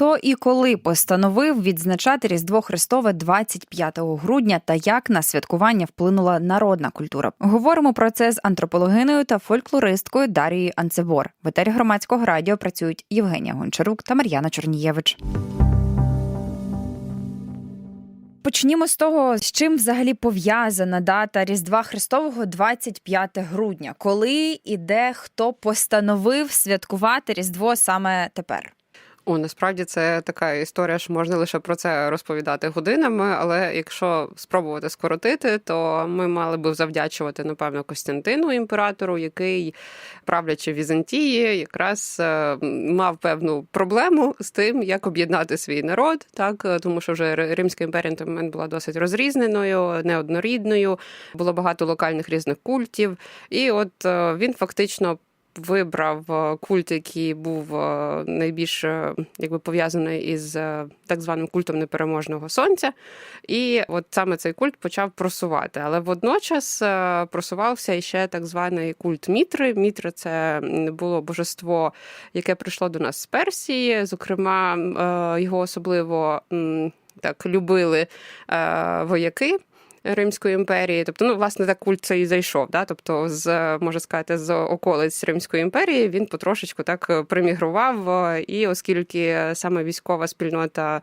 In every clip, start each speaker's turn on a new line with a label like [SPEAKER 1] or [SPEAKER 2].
[SPEAKER 1] Хто і коли постановив відзначати Різдво Христове 25 грудня та як на святкування вплинула народна культура? Говоримо про це з антропологиною та фольклористкою Дарією Анцебор. В етері громадського радіо працюють Євгенія Гончарук та Мар'яна Чорнієвич. Почнімо з того, з чим взагалі пов'язана дата Різдва Христового 25 грудня, коли і де хто постановив святкувати Різдво саме тепер.
[SPEAKER 2] О, насправді це така історія, що можна лише про це розповідати годинами. Але якщо спробувати скоротити, то ми мали би завдячувати напевно Костянтину імператору, який, правлячи Візантії, якраз е, мав певну проблему з тим, як об'єднати свій народ, так тому що вже Римська імперія на той момент була досить розрізненою, неоднорідною, було багато локальних різних культів, і от е, він фактично вибрав е, культ, який був е, найбільш е, якби пов'язаний із так званим культом непереможного сонця. І от саме цей культ почав просувати. Але водночас просувався іще так званий культ Мітри. Мітри це було божество, яке прийшло до нас з Персії. Зокрема, його особливо так любили вояки. Римської імперії. Тобто, ну, власне, так культ це і зайшов. Да? Тобто, з можна сказати, з околиць Римської імперії він потрошечку так примігрував. І оскільки саме військова спільнота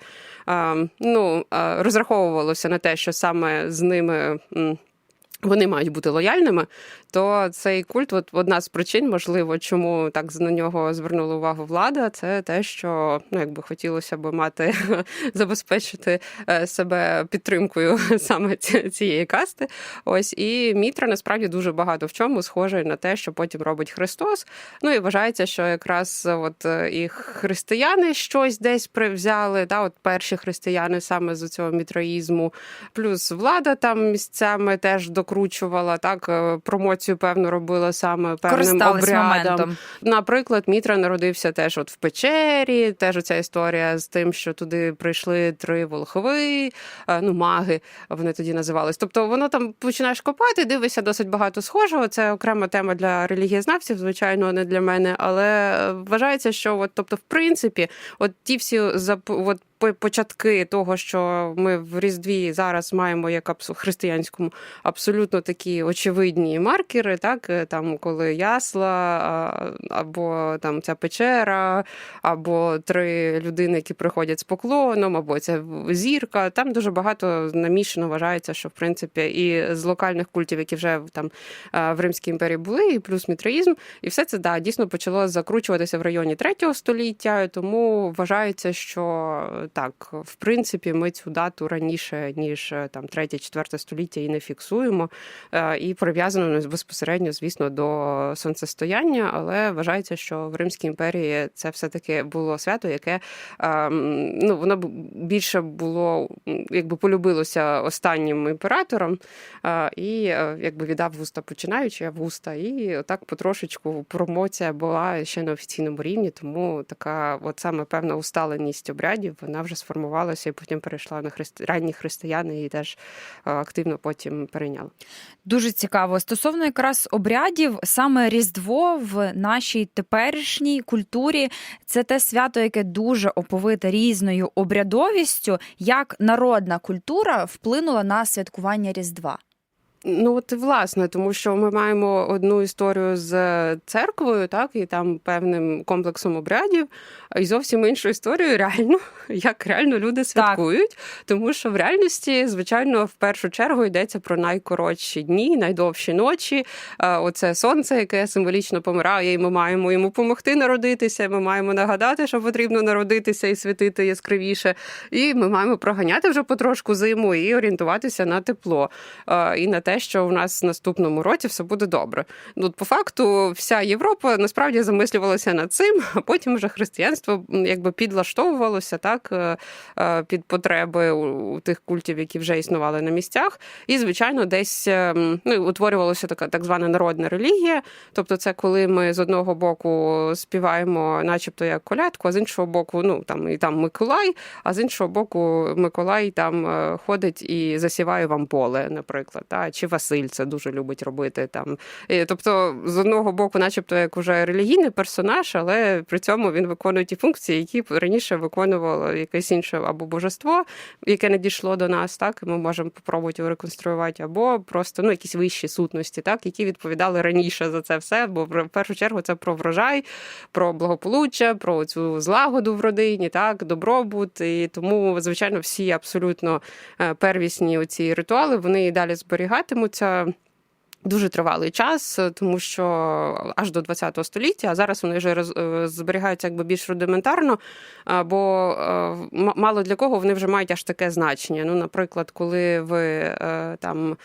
[SPEAKER 2] ну, розраховувалася на те, що саме з ними. Вони мають бути лояльними, то цей культ, от одна з причин, можливо, чому так на нього звернула увагу влада, це те, що ну якби хотілося б мати забезпечити е, себе підтримкою саме цієї касти. Ось і Мітра насправді дуже багато в чому схожий на те, що потім робить Христос. Ну і вважається, що якраз от е, і християни щось десь привзяли, да, от перші християни саме з цього мітроїзму, плюс влада там місцями теж докручувала так е, промоцію певно, робила саме певним обрядом.
[SPEAKER 1] Моментом.
[SPEAKER 2] Наприклад, Мітра народився теж от в печері. Теж ця історія з тим, що туди прийшли три волхви, е, ну маги вони тоді називались. Тобто воно там починаєш копати, дивишся досить багато схожого. Це окрема тема для релігієзнавців, звичайно, не для мене. Але вважається, що от, тобто, в принципі, от ті всі от початки того, що ми в Різдві зараз маємо як християнському абсолютно такі очевидні маркери, так е, там коли ясла, або там ця печера, або три людини, які приходять з поклоном, або ця зірка. Там дуже багато намішано вважається, що в принципі і з локальних культів, які вже там в Римській імперії були, і плюс мітроїзм, і все це да дійсно почало закручуватися в районі третього століття, тому вважається, що так, в принципі, ми цю дату раніше ніж е, там третє-четверте століття і не фіксуємо. Е, і прив'язано безпосередньо, звісно, до сонцестояння, але вважається, що в Римській імперії це все-таки було свято, яке ем, ну воно більше було, якби полюбилося останнім імператором, е, і якби віддав вуста починаючи, а вуста, і так потрошечку промоція була ще на офіційному рівні, тому така, от саме певна усталеність обрядів, вона вже сформувалася і потім перейшла на христи... ранні християни і теж е, активно потім перейняли.
[SPEAKER 1] Дуже цікаво. Стосовно якраз обрядів, саме Різдво в нашій теперішній культурі це те свято, яке дуже оповите різною обрядовістю, як народна культура вплинула на святкування Різдва.
[SPEAKER 2] Ну от власне, тому що ми маємо одну історію з церквою, так і там певним комплексом обрядів, і зовсім іншу історію реально, як реально люди святкують. Так. Тому що в реальності, звичайно, в першу чергу йдеться про найкоротші дні, найдовші ночі. Оце сонце, яке символічно помирає, і ми маємо йому допомогти народитися. Ми маємо нагадати, що потрібно народитися і світити яскравіше. І ми маємо проганяти вже потрошку зиму і орієнтуватися на тепло і на те що у нас в наступному році все буде добре. Ну, по факту, вся Європа насправді замислювалася над цим, а потім вже християнство якби підлаштовувалося так е, е, під потреби у тих культів, які вже існували на місцях. І, звичайно, десь е, ну, утворювалася така так звана народна релігія. Тобто, це коли ми з одного боку співаємо, начебто як колядку, а з іншого боку, ну там і там Миколай, а з іншого боку, Миколай там ходить і засіває вам поле, наприклад. Та? Чи Василь це дуже любить робити там. Тобто, з одного боку, начебто, як уже релігійний персонаж, але при цьому він виконує ті функції, які раніше виконувало якесь інше або божество, яке не дійшло до нас, так і ми можемо попробувати його реконструювати, або просто ну якісь вищі сутності, так які відповідали раніше за це все. Бо в першу чергу це про врожай, про благополуччя, про цю злагоду в родині, так, добробут. І тому, звичайно, всі абсолютно е, первісні оці ритуали вони і далі зберігатимуться. Дуже тривалий час, тому що аж до ХХ століття, а зараз вони вже роз, е, зберігаються якби більш рудиментарно, бо е, мало для кого вони вже мають аж таке значення. Ну, наприклад, коли ви е, там,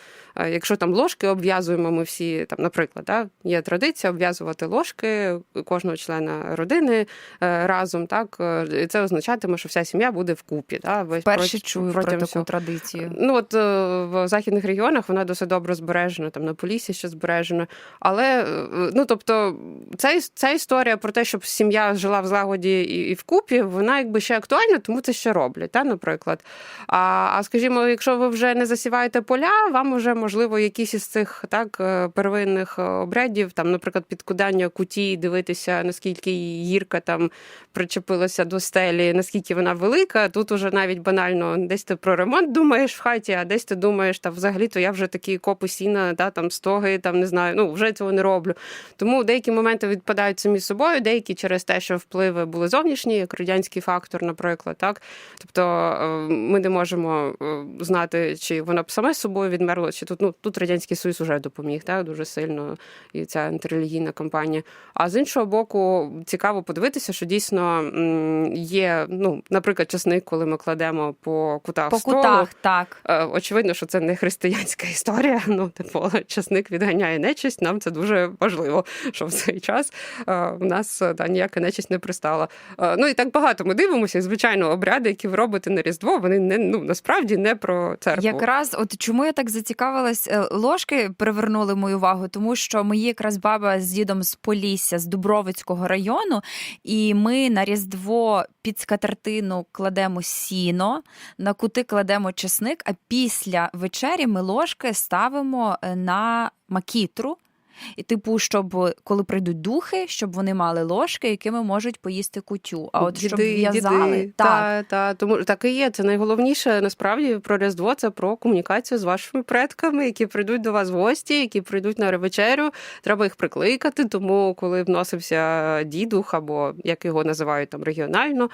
[SPEAKER 2] якщо там ложки обв'язуємо, ми всі там, наприклад, да, є традиція обв'язувати ложки кожного члена родини разом, так і це означатиме, що вся сім'я буде вкупі. Да, весь
[SPEAKER 1] Перші чую про таку
[SPEAKER 2] всього.
[SPEAKER 1] традицію.
[SPEAKER 2] Ну от в західних регіонах вона досить добре збережена, там на Поліссі ще збережена. Але е, ну тобто, ця, ця історія про те, щоб сім'я жила в злагоді і, і вкупі, вона якби ще актуальна, тому це ще роблять, та, наприклад. А, а скажімо, якщо ви вже не засіваєте поля, вам вже можливо якісь із цих так е, первинних обрядів, там, наприклад, підкудання куті, дивитися, наскільки гірка там причепилася до стелі, наскільки вона велика. Тут уже навіть банально десь ти про ремонт думаєш в хаті, а десь ти думаєш, та взагалі то я вже такі копи сіна, та там стоги, там не знаю, ну вже цього не роблю. Тому деякі моменти відпадають самі собою, деякі через те, що впливи були зовнішні, як радянський фактор, наприклад, так. Тобто е, ми не можемо е, знати, чи воно б саме собою відмерло, чи тут ну тут радянський союз уже допоміг, так дуже сильно і ця антирелігійна кампанія. А з іншого боку, цікаво подивитися, що дійсно є, ну, наприклад, часник, коли ми кладемо по кутах
[SPEAKER 1] По
[SPEAKER 2] столу.
[SPEAKER 1] кутах, так.
[SPEAKER 2] Е, Очевидно, що це не християнська історія. Ну, типу, часник відганяє нечисть. Нам це дуже важливо, що в цей час е, в нас е, та ніяка нечисть не пристала. Е, Ну і так багато ми дивимося. Звичайно, обряди, які ви робите на Різдво, вони не ну насправді не про церкву.
[SPEAKER 1] Якраз от чому я так зацікавилась, ложки привернули мою увагу, тому що мої якраз баба з дідом з Полісся, з Дубровицького району, і ми на Різдво під скатертину кладемо сіно, на кути кладемо чесник, а після вечері ми ложки ставимо е, на макітру. І, типу, щоб коли прийдуть духи, щоб вони мали ложки, якими можуть поїсти кутю. А от щоб в'язали,
[SPEAKER 2] діди.
[SPEAKER 1] так.
[SPEAKER 2] Та, та, тому так і є. Це найголовніше насправді про Різдво це про комунікацію з вашими предками, які прийдуть до вас в гості, які прийдуть на вечерю. Треба їх прикликати. Тому, коли вносився дідух, або як його називають там регіонально,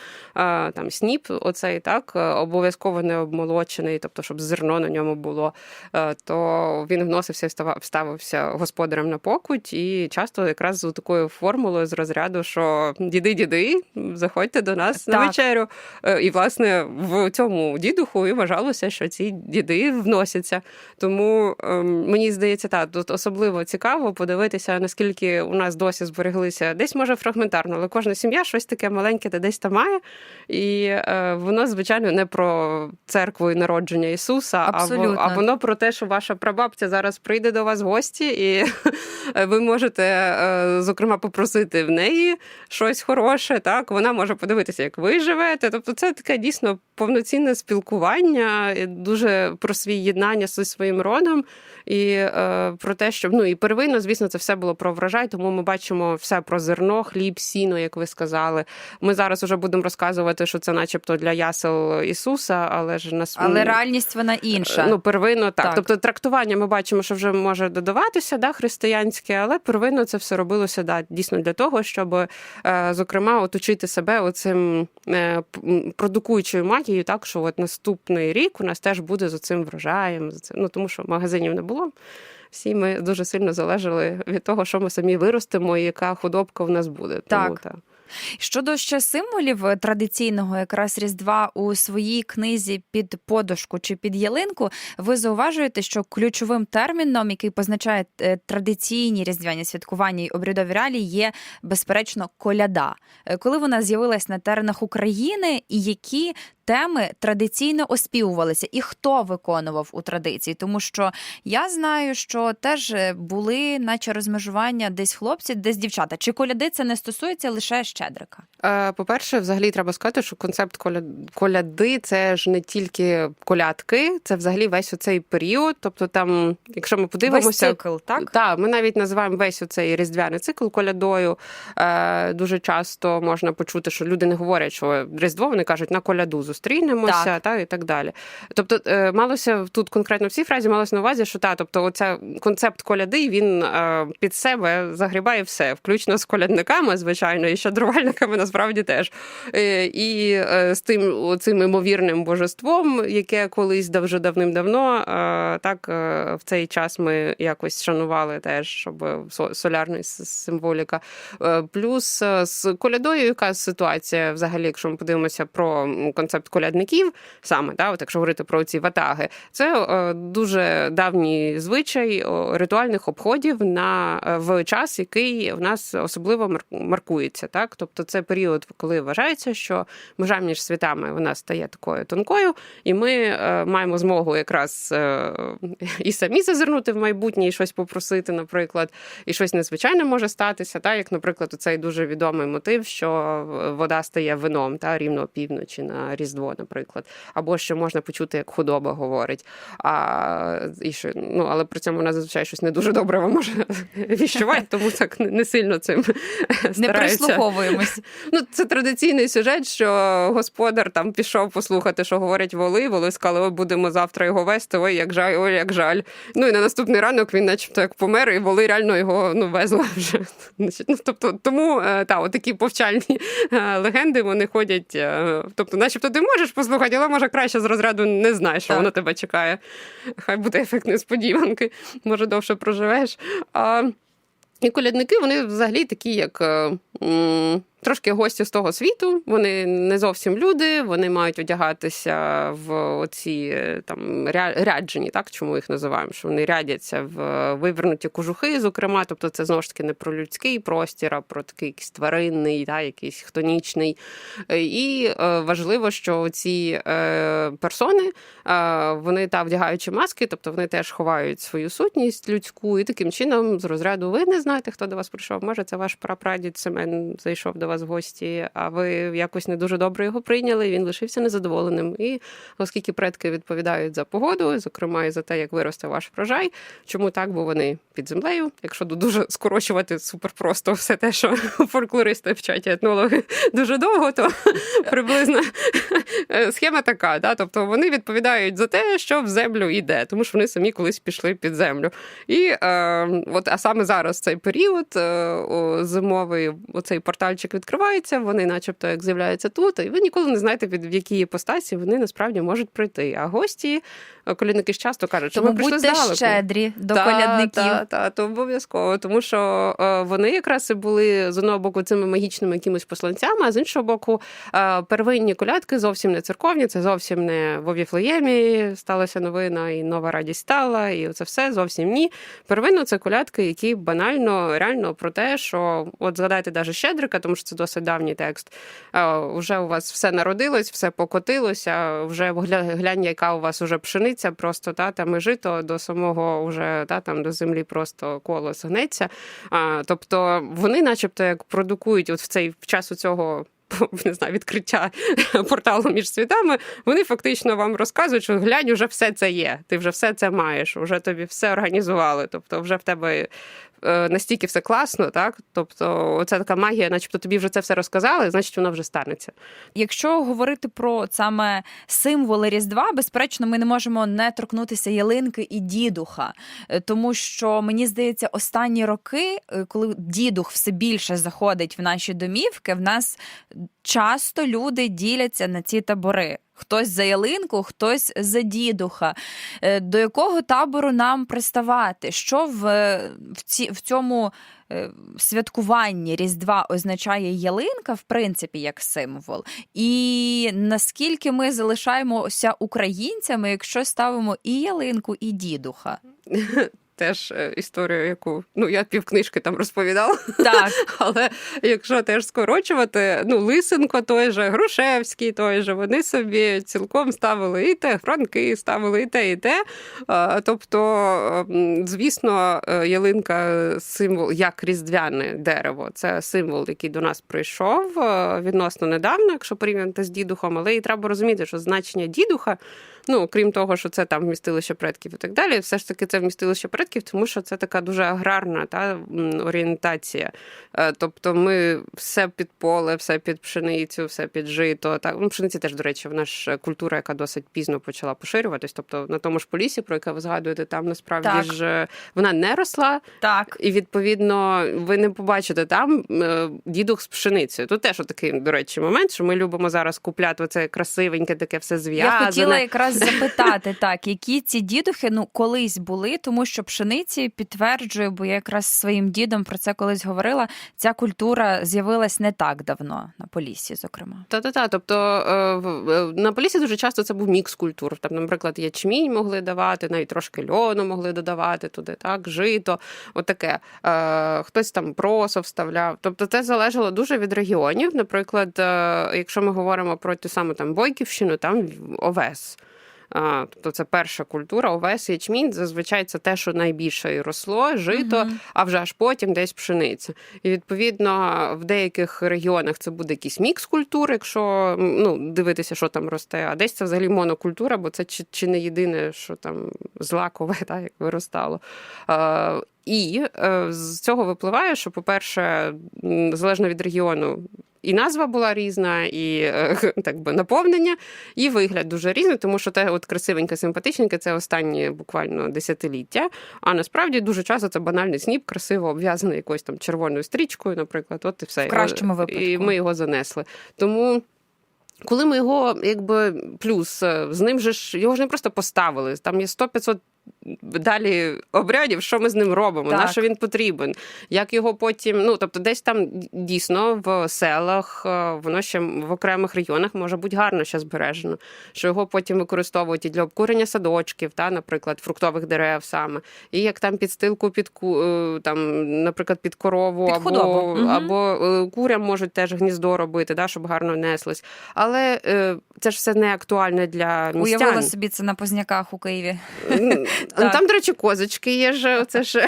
[SPEAKER 2] там сніп, оцей так обов'язково не обмолочений, тобто, щоб зерно на ньому було, е, то він вносився ставився господарем на покуть, і часто якраз з такою формулою з розряду, що діди, діди, заходьте до нас на вечерю. Е, І власне в цьому дідуху і вважалося, що ці діди вносяться. Тому ем, мені здається, так, тут особливо цікаво подивитися, наскільки у нас досі збереглися десь може фрагментарно, але кожна сім'я щось таке маленьке де десь там має. І е, воно, звичайно, не про церкву і народження Ісуса, а, а воно про те, що ваша прабабця зараз прийде до вас в гості, і ви можете, е, зокрема, попросити в неї щось хороше. Так, вона може подивитися, як ви живете. Тобто, це таке дійсно повноцінне спілкування, дуже про свій єднання зі своїм родом. І е, про те, що ну і первинно, звісно, це все було про врожай, тому ми бачимо все про зерно, хліб, сіно, як ви сказали. Ми зараз уже будемо розказувати, що це, начебто, для ясел Ісуса, але ж нас
[SPEAKER 1] Але реальність вона інша.
[SPEAKER 2] Ну, первинно так.
[SPEAKER 1] Так.
[SPEAKER 2] Тобто трактування ми бачимо, що вже може додаватися, да, християнське, але первинно це все робилося да, дійсно для того, щоб, е, зокрема, оточити себе оцим е, продукуючою магією, так що от наступний рік у нас теж буде з цим врожаєм. з цим- Ну тому що магазинів не було. Всі ми дуже сильно залежали від того, що ми самі виростемо, і яка худобка в нас буде. Тому,
[SPEAKER 1] Так. Щодо ще символів е, традиційного якраз Різдва у своїй книзі під подушку чи під ялинку, ви зауважуєте, що ключовим терміном, який позначає е, традиційні різдвяні святкування й обрядові реалії, є безперечно коляда. Е, Коли вона з'явилась на теренах України, і які теми традиційно оспівувалися, і хто виконував у традиції? Тому що я знаю, що теж е, були, наче розмежування десь хлопці, десь дівчата. Чи коляди це не стосується лише щедрика?
[SPEAKER 2] Е, По-перше, взагалі треба сказати, що концепт коля- коляди це ж не тільки колядки, це взагалі весь оцей період. Тобто, там, якщо ми
[SPEAKER 1] Весь
[SPEAKER 2] подивимося,
[SPEAKER 1] цикл, так?
[SPEAKER 2] Так, ми навіть називаємо весь оцей різдвяний цикл колядою. Е, дуже часто можна почути, що люди не говорять, що Різдво, вони кажуть, на коляду зустрінемося,
[SPEAKER 1] Так.
[SPEAKER 2] та і так далі. Тобто, е, малося тут конкретно в цій фразі малося на увазі, що та, тобто, оця концепт коляди він е, під себе загрібає все, включно з колядниками, звичайно, і щедрувальниками насправді теж. Е, і з тим цим імовірним божеством, яке колись вже давним-давно, так в цей час ми якось шанували теж, щоб со- солярна символіка. Плюс з колядою, яка ситуація, взагалі, якщо ми подивимося про м, концепт колядників, саме да, от якщо говорити про ці ватаги, це е, дуже давній звичай ритуальних обходів на е, в час, який в нас особливо маркується. Так, тобто це період, коли вважається, що межа між світами вона стає такою тонкою, і ми е, маємо змогу якраз і самі зазирнути в майбутнє, і щось попросити, наприклад, і щось незвичайне може статися. Та як, наприклад, цей дуже відомий мотив, що вода стає вином та рівно опівночі на Різдво, наприклад, або що можна почути, як худоба говорить. А і що ну але при цьому вона зазвичай щось не дуже добре вам може віщувати, тому так не- сильно цим
[SPEAKER 1] Не прислуховуємось.
[SPEAKER 2] Ну, це традиційний сюжет, що господар там пішов послухати, що говорять воли. Воли сказали, ой, будемо завтра його вести. Ой, як жаль, ой, як жаль. Ну і на наступний ранок він, начебто, як помер, і воли реально його ну везли вже. Ну, тобто, тому е, та, отакі повчальні е, легенди вони ходять. е, Тобто, начебто, ти можеш послухати, але може краще з розряду не знаєш, що
[SPEAKER 1] Так.
[SPEAKER 2] воно тебе чекає. Хай буде ефект несподіванки, може довше проживеш. А, і колядники, вони взагалі такі, як е, м, трошки гості з того світу. Вони не зовсім люди, вони мають одягатися в оці е, там ряджені, так чому їх називаємо? Що вони рядяться в е, вивернуті кожухи, зокрема. Тобто, це знову ж таки не про людський простір, а про такий якийсь тваринний, та, якийсь хтонічний. Е, І важливо, що ці персони вони та вдягаючи маски, тобто вони теж ховають свою сутність людську, і таким чином з розряду ви не знаєте, хто до вас прийшов. Може, це ваш прапрадід Семен зайшов до вас в гості, а ви якось не дуже добре його прийняли. Він лишився незадоволеним. І оскільки предки відповідають за погоду, зокрема і за те, як виросте ваш врожай, чому так? Бо вони під землею. Якщо дуже скорочувати супер просто все те, що фольклористи вчать етнологи дуже довго, то приблизно е, схема така. Да? Тобто вони відповідають за те, що в землю йде, тому що вони самі колись пішли під землю. І е, от, а саме зараз цей період е, зимовий, оцей портальчик відкривається, вони, начебто, як з'являються тут, і ви ніколи не знаєте, від в якій іпостасі вони насправді можуть прийти. А гості, е, колядники ж часто кажуть, що
[SPEAKER 1] Тому
[SPEAKER 2] ми прийшли здалеку.
[SPEAKER 1] щедрі до
[SPEAKER 2] Та,
[SPEAKER 1] колядників.
[SPEAKER 2] Та, та, то обов'язково, тому що е, вони якраз і були з одного боку цими магічними якимись посланцями, а з іншого боку, е, первинні колядки зовсім не церковні, це зовсім не в Віфлеємі сталася новина, і нова радість стала, і це все зовсім ні. Первинно це колядки, які банально реально про те, що от згадайте даже Щедрика, тому що це досить давній текст. Вже у вас все народилось, все покотилося, вже гля- глянь, яка у вас уже пшениця, просто та там і жито до самого уже та там до землі просто коло гнеться. А, тобто вони, начебто, як продукують от в цей в час у цього. Не знаю, відкриття порталу між світами. Вони фактично вам розказують, що глянь, уже все це є. Ти вже все це маєш, вже тобі все організували. Тобто, вже в тебе настільки все класно, так? Тобто, оця така магія, начебто тобі вже це все розказали, значить воно вже станеться.
[SPEAKER 1] Якщо говорити про саме символи Різдва, безперечно, ми не можемо не торкнутися ялинки і дідуха, Е, тому що мені здається, останні роки, е, коли дідух все більше заходить в наші домівки, в нас часто люди діляться на ці табори. Хтось за ялинку, хтось за дідуха. Е, До якого табору нам приставати? Що в, в, ці, в цьому е, святкуванні Різдва означає ялинка, в принципі, як символ? І наскільки ми залишаємося українцями, якщо ставимо і ялинку, і дідуха?
[SPEAKER 2] теж е, історію, яку ну я півкнижки там розповідала.
[SPEAKER 1] Так,
[SPEAKER 2] Але якщо теж скорочувати, ну Лисенко той же, Грушевський той же, вони собі цілком ставили і те, Франки ставили і те, і те. Тобто, звісно, е, ялинка символ як різдвяне дерево. Це символ, який до нас прийшов е, відносно недавно, якщо порівняти з дідухом. Але і треба розуміти, що значення дідуха. Ну, крім того, що це там вмістилище предків і так далі, все ж таки це вмістилище предків, тому що це така дуже аграрна та орієнтація. Е, Тобто ми все під поле, все під пшеницю, все під жито. Так, ну, пшениці теж, до речі, вона ж культура, яка досить пізно почала поширюватись. Тобто на тому ж полісі, про яке ви згадуєте, там насправді
[SPEAKER 1] Так.
[SPEAKER 2] ж е, вона не росла,
[SPEAKER 1] так.
[SPEAKER 2] і відповідно ви не побачите там е, дідух з пшеницею. Тут теж такий, до речі, момент, що ми любимо зараз купляти оце красивеньке, таке все
[SPEAKER 1] Я хотіла якраз запитати, так, які ці дідухи ну колись були, тому що пшениці підтверджую, бо я якраз своїм дідом про це колись говорила. Ця культура з'явилась не так давно на Поліссі, зокрема.
[SPEAKER 2] Та-та-та. Тобто е, е, на полісі дуже часто це був мікс культур. Там, наприклад, ячмінь могли давати, навіть трошки льону могли додавати туди, так, жито, отаке. Е, Хтось там просо вставляв. Тобто це залежало дуже від регіонів. Наприклад, якщо ми говоримо про ту саму там Бойківщину, там овес. Тобто це перша культура, овес, ячмінь, зазвичай це те, що найбільше і росло, жито,
[SPEAKER 1] Мгм.
[SPEAKER 2] а вже аж потім десь пшениця. І відповідно в деяких регіонах це буде якийсь мікс культур, якщо ну, дивитися, що там росте, а десь це взагалі монокультура, бо це чи, чи не єдине, що там злакове, так, як виростало. І е, з цього випливає, що, по-перше, залежно від регіону. І назва була різна, і е, так би наповнення, і вигляд дуже різний, тому що те, от красивеньке, симпатичненьке, це останні буквально десятиліття. А насправді дуже часто це банальний сніп, красиво обв'язаний якоюсь там червоною стрічкою, наприклад, от і все.
[SPEAKER 1] В кращому
[SPEAKER 2] І ми його занесли. Тому. Коли ми його, якби плюс е, з ним же ж його ж не просто поставили. Там є 100-500 далі обрядів, що ми з ним робимо,
[SPEAKER 1] Так.
[SPEAKER 2] на що він потрібен, як його потім. Ну тобто, десь там дійсно в селах, е, воно ще в окремих регіонах може бути гарно ще збережено, що його потім використовують і для обкурення садочків, та, наприклад, фруктових дерев саме, і як там підстилку під е, там, наприклад, під корову
[SPEAKER 1] Під
[SPEAKER 2] або. Або е, курям можуть теж гніздо робити, да, щоб гарно неслись. Але це ж все не актуальне для містян.
[SPEAKER 1] Уявила собі це на позняках у Києві.
[SPEAKER 2] Ну, Там, до речі, козочки є ж. Це ж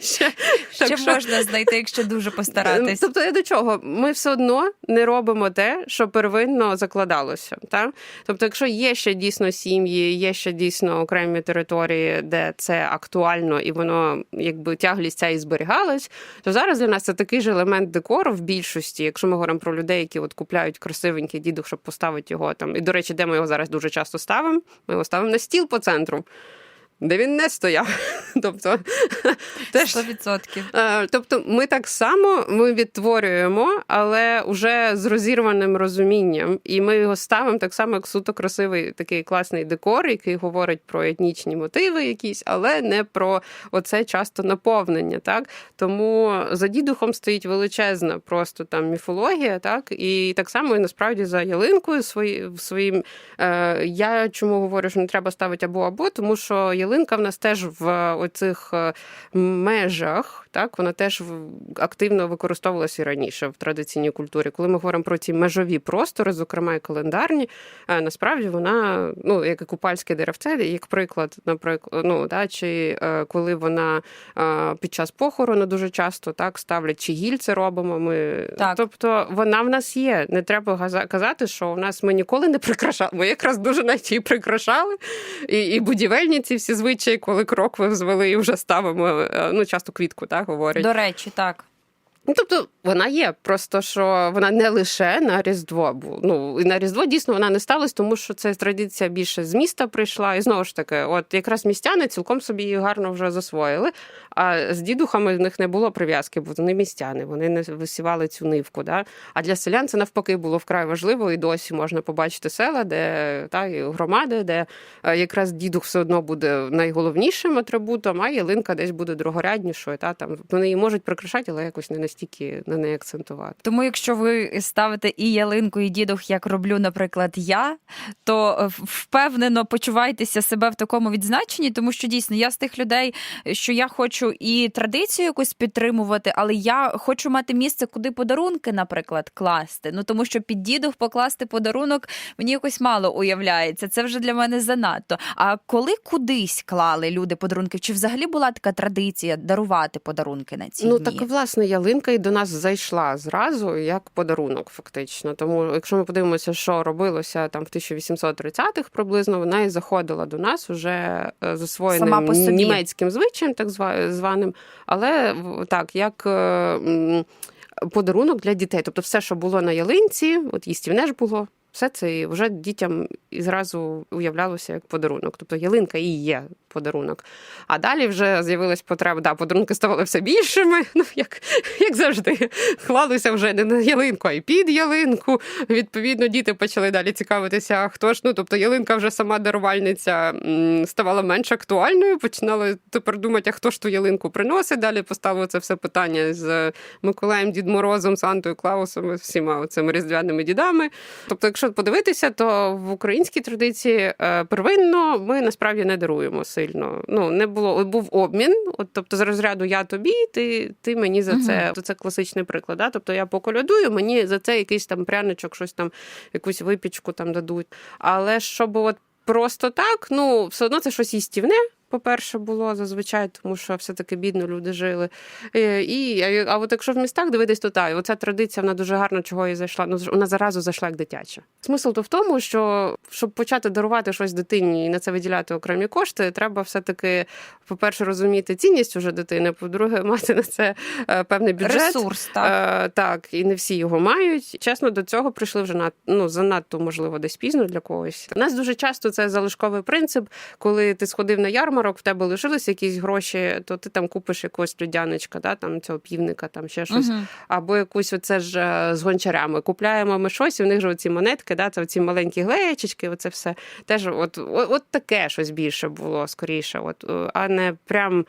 [SPEAKER 2] ще,
[SPEAKER 1] Ще
[SPEAKER 2] так що-
[SPEAKER 1] можна знайти, якщо дуже постаратись.
[SPEAKER 2] Тобто, я до чого? Ми все одно не робимо те, що первинно закладалося. Та? Тобто, якщо є ще дійсно сім'ї, є ще дійсно окремі території, де це актуально і воно якби тяглість ця і зберігалась, то зараз для нас це такий же елемент декору в більшості, якщо ми говоримо про людей, які от купляють красивенький дідух, щоб поставити його там. І, до речі, де ми його зараз дуже часто ставимо? Ми його ставимо на стіл по центру. Де він не стояв. Тобто,
[SPEAKER 1] 100%.
[SPEAKER 2] Е, Тобто, ми так само ми відтворюємо, але вже з розірваним розумінням, і ми його ставимо так само, як суто красивий такий класний декор, який говорить про етнічні мотиви, якісь, але не про оце часто наповнення. Так тому за дідухом стоїть величезна просто там міфологія, так і так само і насправді за ялинкою свої, своїм. Е, я чому говорю, що не треба ставити або або, тому що ялинка в нас теж в оцих е, межах, так вона теж активно використовувалася і раніше в традиційній культурі. Коли ми говоримо про ці межові простори, зокрема і календарні, е, насправді вона, ну як і купальське деревце, як приклад, наприклад, ну да, чи е, коли вона е, під час похорону дуже часто так ставлять, чи гільце робимо. Ми
[SPEAKER 1] Так.
[SPEAKER 2] тобто вона в нас є. Не треба казати, що у нас ми ніколи не прикрашали. Ми якраз дуже навіть і прикрашали. І, і будівельні ці всі звичаї, коли крокви взвели і вже ставимо, е, ну часто квітку, так говорять.
[SPEAKER 1] До речі, так.
[SPEAKER 2] Ну, тобто вона є, просто що вона не лише на Різдво. Ну і на Різдво дійсно вона не сталася, тому що це традиція більше з міста прийшла. І знову ж таки, от якраз містяни цілком собі її гарно вже засвоїли. А з дідухами в них не було прив'язки, бо вони містяни, вони не висівали цю нивку. Да? А для селян це навпаки було вкрай важливо, і досі можна побачити села, де та і громади, де е, якраз дідух все одно буде найголовнішим атрибутом, а ялинка десь буде другоряднішою. Та там вони її можуть прикрашати, але якось не настільки на неї акцентувати.
[SPEAKER 1] Тому, якщо ви ставите і ялинку, і дідух, як роблю, наприклад, я, то е, впевнено почувайтеся себе в такому відзначенні, тому що дійсно я з тих людей, що я хочу і традицію якусь підтримувати, але я хочу мати місце, куди подарунки, наприклад, класти. Ну тому що під дідух покласти подарунок мені якось мало уявляється. Це вже для мене занадто. А коли кудись клали люди подарунки, чи взагалі була така традиція дарувати подарунки на ці
[SPEAKER 2] Ну
[SPEAKER 1] дні?
[SPEAKER 2] так власне ялинка і до нас зайшла зразу як подарунок, фактично. Тому, якщо ми подивимося, що робилося там в 1830-х приблизно, вона і заходила до нас уже е,
[SPEAKER 1] Сама по собі.
[SPEAKER 2] німецьким звичаєм, так зва- званим, але так як. е, Подарунок для дітей, тобто все, що було на ялинці, от їстівне ж було, все це вже дітям і зразу уявлялося як подарунок. Тобто ялинка і є подарунок. А далі вже з'явилась потреба. Да, подарунки ставали все більшими. Ну як, як завжди, хвалися вже не на ялинку, а й під ялинку. Відповідно, діти почали далі цікавитися, хто ж. Ну тобто ялинка вже сама дарувальниця ставала менш актуальною. Починали тепер думати, а хто ж ту ялинку приносить. Далі поставили це все питання з Миколаєм, Дід Морозом, Сантою, Клаусом, всіма цими різдвяними дідами. Тобто, якщо подивитися, то в українській традиції е, первинно ми насправді не даруємо сильно. Ну не було був обмін. От тобто, з розряду я тобі, ти, ти мені за це. Тобто, Це класичний приклад. Да? Тобто я поколядую, мені за це якийсь там пряничок, щось там, якусь випічку там дадуть. Але щоб от просто так, ну все одно це щось їстівне. По-перше, було зазвичай, тому що все-таки бідно люди жили. Е, І, а- от якщо в містах дивитись, то так, оця традиція вона дуже гарно чого і зайшла. Ну вона заразу зайшла як дитяча. Смисл то в тому, що щоб почати дарувати щось дитині і на це виділяти окремі кошти, треба все-таки, по-перше, розуміти цінність уже дитини, по-друге, мати на це е, певний бюджет.
[SPEAKER 1] Ресурс, так.
[SPEAKER 2] Е, так, і не всі його мають. Чесно, до цього прийшли вже над, ну, занадто, можливо, десь пізно для когось. У нас дуже часто це залишковий принцип, коли ти сходив на ярмарок, в тебе лишились якісь гроші, то ти там купиш якогось людяночка, да, там цього півника, там ще щось.
[SPEAKER 1] Мгм.
[SPEAKER 2] Або якусь оце ж е, з гончарями. Купляємо ми щось, і в них же оці монетки, да, це оці маленькі глечечки, оце все. Теж от, от, от таке щось більше було скоріше, от, а не прям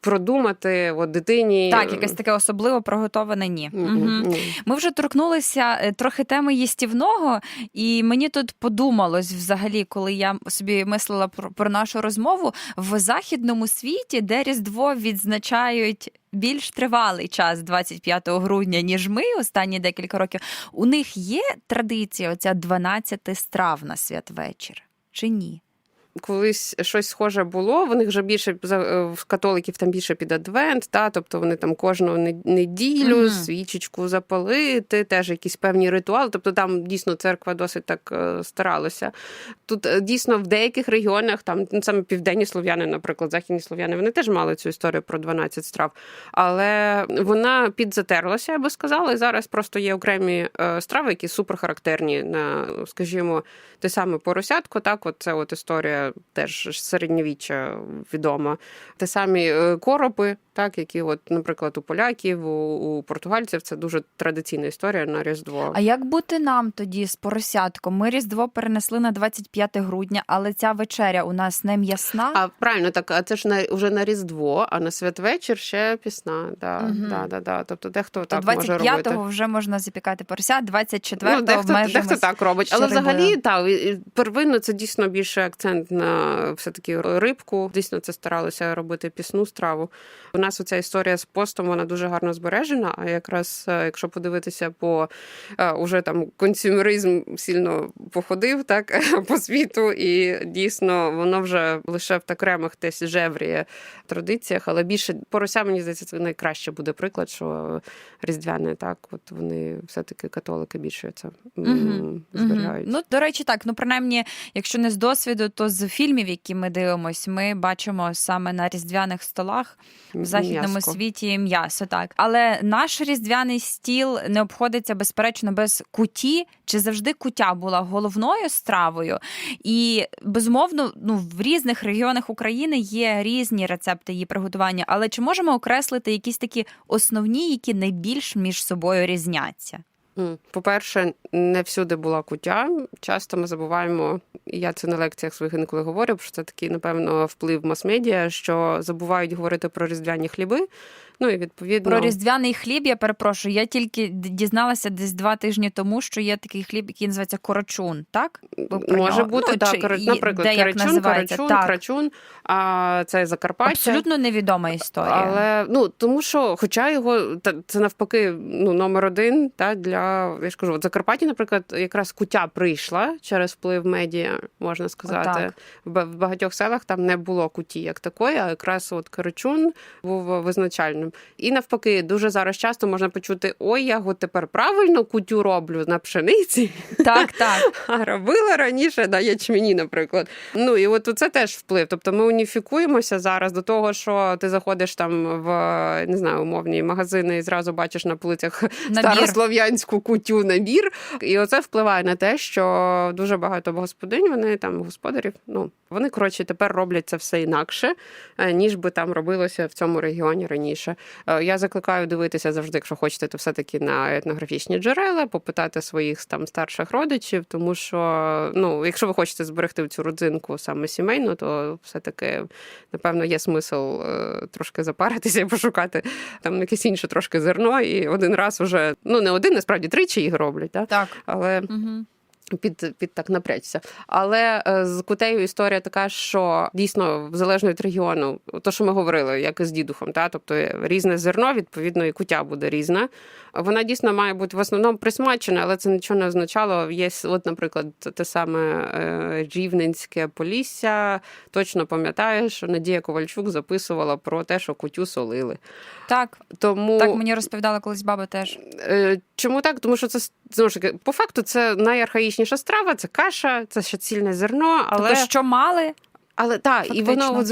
[SPEAKER 2] продумати от, дитині.
[SPEAKER 1] Так, якесь таке особливо проготоване ні. Мгм. Ми вже торкнулися е, трохи теми їстівного, і мені тут подумалось взагалі, коли я собі мислила про, про нашу розмову в західному світі, де Різдво відзначають. Більш тривалий час 25 грудня, ніж ми останні декілька років. У них є традиція оця 12 страв на святвечір чи ні?
[SPEAKER 2] Колись щось схоже було. В них вже більше е, в католиків там більше під адвент, та тобто вони там кожну не- неділю
[SPEAKER 1] Мгм.
[SPEAKER 2] свічечку запалити, теж якісь певні ритуали. Тобто там дійсно церква досить так е, старалася. Тут е, дійсно в деяких регіонах, там ну, саме південні слов'яни, наприклад, західні слов'яни, вони теж мали цю історію про 12 страв, але вона підзатерлася, я би сказала. І зараз просто є окремі страви, які суперхарактерні на, скажімо, те саме поросятко. Так, от це от історія теж середньовіччя відома. Те самі е, коропи, так, які, от, наприклад, у поляків, у, у португальців це дуже традиційна історія на Різдво.
[SPEAKER 1] А як бути нам тоді з поросятком? Ми Різдво перенесли на 25 грудня, але ця вечеря у нас не м'ясна.
[SPEAKER 2] А правильно, так, а це ж на вже на Різдво, а на святвечір ще пісна. Да,
[SPEAKER 1] Мгм.
[SPEAKER 2] да, да, да. Тобто дехто
[SPEAKER 1] То
[SPEAKER 2] так може робити.
[SPEAKER 1] 25-го вже можна запікати порося, 24-го
[SPEAKER 2] Ну, дехто, дехто так робить. Але взагалі, так, первинно це дійсно більше акцент на все-таки рибку. Дійсно, це старалися робити пісну страву. У нас оця історія з постом вона дуже гарно збережена. А якраз е, якщо подивитися по е, уже там консюмеризм сильно походив так по світу, і дійсно воно вже лише в окремих десь жевріє традиціях, але більше порося, мені здається, це найкраще буде приклад, що різдвяне так, от вони все-таки католики більше це зберігають.
[SPEAKER 1] Ну, до речі, так. Ну, принаймні, якщо не з досвіду, то з з фільмів, які ми дивимось, ми бачимо саме на різдвяних столах в західному
[SPEAKER 2] М'яско.
[SPEAKER 1] світі м'ясо. Так, але наш різдвяний стіл не обходиться безперечно без куті. Чи завжди кутя була головною стравою? І безумовно, ну в різних регіонах України є різні рецепти її приготування. Але чи можемо окреслити якісь такі основні, які найбільш між собою різняться?
[SPEAKER 2] По-перше, не всюди була кутя. Часто ми забуваємо, і я це на лекціях своїх інколи говорю, що це такий, напевно, вплив мас-медіа, що забувають говорити про різдвяні хліби. Ну і відповідно
[SPEAKER 1] Про різдвяний хліб я перепрошую. Я тільки дізналася десь два тижні тому, що є такий хліб, який називається корочун. Так про
[SPEAKER 2] може
[SPEAKER 1] нього?
[SPEAKER 2] бути
[SPEAKER 1] Ну,
[SPEAKER 2] так.
[SPEAKER 1] чи
[SPEAKER 2] Наприклад,
[SPEAKER 1] де називається?
[SPEAKER 2] карачун,
[SPEAKER 1] Так.
[SPEAKER 2] крачун, а це Закарпаття.
[SPEAKER 1] Абсолютно невідома історія.
[SPEAKER 2] Але ну тому що, хоча його та це навпаки, ну номер один та для я ж кажу, от Закарпатті, наприклад, якраз кутя прийшла через вплив медіа, можна сказати.
[SPEAKER 1] Отак.
[SPEAKER 2] В багатьох селах там не було куті як такої, а якраз от Карачун був визначальним. І навпаки, дуже зараз часто можна почути: ой, я от тепер правильно кутю роблю на пшениці.
[SPEAKER 1] Так, так.
[SPEAKER 2] А робила раніше на ячмені, наприклад. Ну і от це теж вплив. Тобто ми уніфікуємося зараз до того, що ти заходиш там в не знаю, умовні магазини і зразу бачиш на полицях
[SPEAKER 1] Набір.
[SPEAKER 2] старослов'янську кутю набір. І оце впливає на те, що дуже багато господинь, вони там господарів. Ну вони коротше тепер роблять це все інакше, е, ніж би там робилося в цьому регіоні раніше. Е, Я закликаю дивитися завжди, якщо хочете, то все таки на етнографічні джерела, попитати своїх там старших родичів, тому що ну, якщо ви хочете зберегти цю родзинку саме сімейну, то все таки напевно є смисл е, трошки запаритися і пошукати там якесь інше трошки зерно, і один раз уже ну не один, насправді тричі їх роблять, так?
[SPEAKER 1] Так.
[SPEAKER 2] але
[SPEAKER 1] Угу.
[SPEAKER 2] Під, під так напрячься. Але е, з кутею історія така, що дійсно залежно від регіону, то що ми говорили, як і з дідухом, та тобто різне зерно, відповідно, і кутя буде різна. Вона дійсно має бути в основному присмачена, але це нічого не означало. Є, от, наприклад, те саме е, Рівненське Полісся. Точно пам'ятаю, що Надія Ковальчук записувала про те, що кутю солили.
[SPEAKER 1] Так,
[SPEAKER 2] Тому
[SPEAKER 1] так мені розповідала колись баба теж.
[SPEAKER 2] Е, Чому так? Тому що це знову ж таки, по факту, це найархаїчніша страва, це каша, це ще цільне зерно, але
[SPEAKER 1] Тобто, що мали,
[SPEAKER 2] але так, і воно от з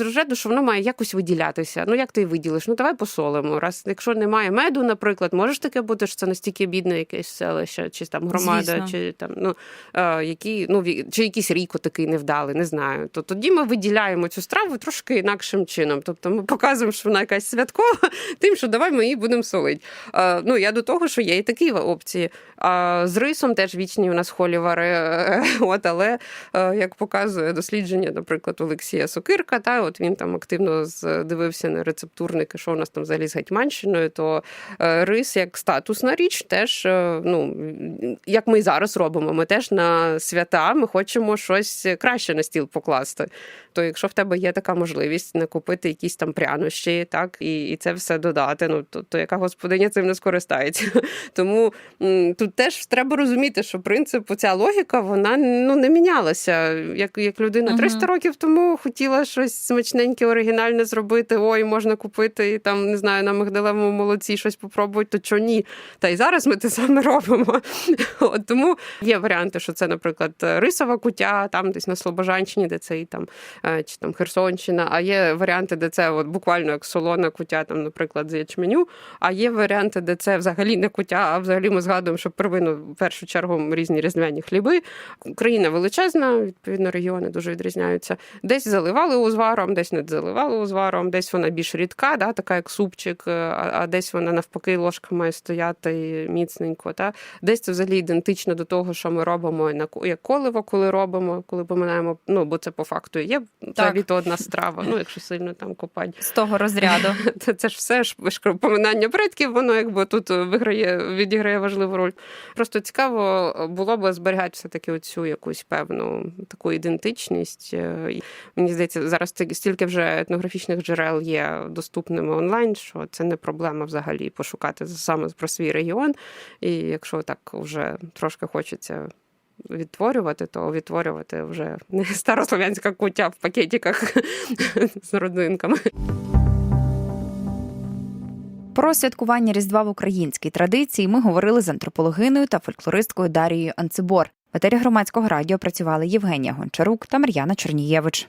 [SPEAKER 2] розряду що воно має якось виділятися. Ну як ти виділиш? Ну давай посолимо. Раз якщо немає меду, наприклад, може ж таке бути, що це настільки бідне якесь селище, чи там громада,
[SPEAKER 1] Звісно.
[SPEAKER 2] чи там ну е, які ну чи якийсь ріко такий невдалий, не знаю. То тоді ми виділяємо цю страву трошки інакшим чином. Тобто ми показуємо, що вона якась святкова, тим, що давай ми її будемо солити. Е, ну я до того, що є і такі опції. А з рисом теж вічні у нас холівари. е, От, але е, як показує дослідження, наприклад, Олексія Сокирка, та от він там активно дивився на рецептурники, що у нас там взагалі з Гетьманщиною, то е, рис як статусна річ, теж е, ну як ми і зараз робимо. Ми теж на свята ми хочемо щось краще на стіл покласти. То якщо в тебе є така можливість накупити якісь там прянощі, так і, і це все додати, ну то, то яка господиня цим не скористається. Тому тут теж треба розуміти, що принцип, ця логіка, вона ну не мінялася. Як, як людина
[SPEAKER 1] Мгм.
[SPEAKER 2] 300 років тому хотіла щось смачненьке, оригінальне зробити. Ой, можна купити і там не знаю на мигдалевому молоці щось попробувати, то чого ні. Та й зараз ми те саме робимо. От тому є варіанти, що це, наприклад, рисова кутя, там десь на Слобожанщині, де це і там е, чи там Херсонщина. А є варіанти, де це от буквально як солона кутя, там, наприклад, з ячменю. А є варіанти, де це взагалі не кутя, а взагалі ми згадуємо, що первинно в першу чергу різні різдвяні хліби. Україна величезна, відповідно, регіони дуже відрізняються. Десь заливали узваром, десь не заливали узваром, десь вона більш рідка, да, така як супчик, е, а, а десь вона навпаки ложка має стояти міцненько. Та? Десь це взагалі ідентично до того, що ми робимо на як коливо, коли робимо, коли поминаємо. Ну бо це по факту є взагалі то одна страва. Ну якщо сильно там копати.
[SPEAKER 1] з того розряду.
[SPEAKER 2] Це, це ж все ж поминання предків, воно якби тут виграє, відіграє важливу роль. Просто цікаво було б зберігати все-таки оцю якусь певну таку ідентичність. Е, і Мені здається, зараз стільки- вже етнографічних джерел є доступними онлайн, що це не проблема взагалі пошукати саме про свій регіон. І якщо так вже трошки хочеться. Відтворювати, то відтворювати вже не старослов'янська кутя в пакетиках з родинками.
[SPEAKER 1] Про святкування Різдва в українській традиції ми говорили з антропологиною та фольклористкою Дарією Анцибор. В етері громадського радіо працювали Євгенія Гончарук та Мар'яна Чернієвич.